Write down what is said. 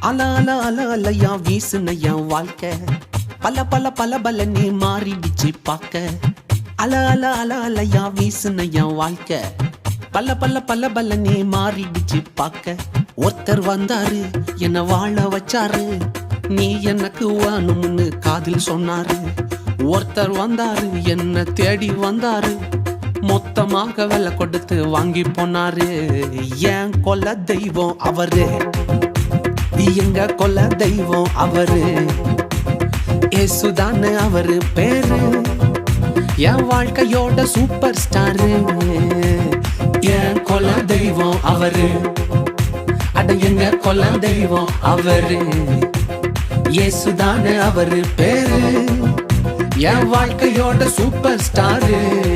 அல அல அல அலையா வீசுன வாழ்க்கை. பல பல பல பல நீ மாறிடுச்சு பார்க்க. அல அல அல அலையா வீசுன என் வாழ்க்கை. பல பல பல பல நீ மாறிடுச்சு பார்க்க. ஒருத்தர் வந்தாரு என்ன வாழ வச்சாரு. நீ எனக்கு வேணும்னு காதில் சொன்னாரு. ஒருத்தர் வந்தாரு என்ன தேடி வந்தாரு. மொத்தமாக விலை கொடுத்து வாங்கி போனாரு. ஏன் கொல்ல தெய்வம் அவரு. எங்க கொல்ல தெய்வம் அவரு. ஏசுதானே அவரு பேரு. என் வாழ்க்கையோட சூப்பர் ஸ்டாரு என் கொல்ல தெய்வம் அவரு. அட எங்க கொல்ல தெய்வம் அவரு. இயேசுதானே அவரு பேரு. என் வாழ்க்கையோட சூப்பர் ஸ்டாரு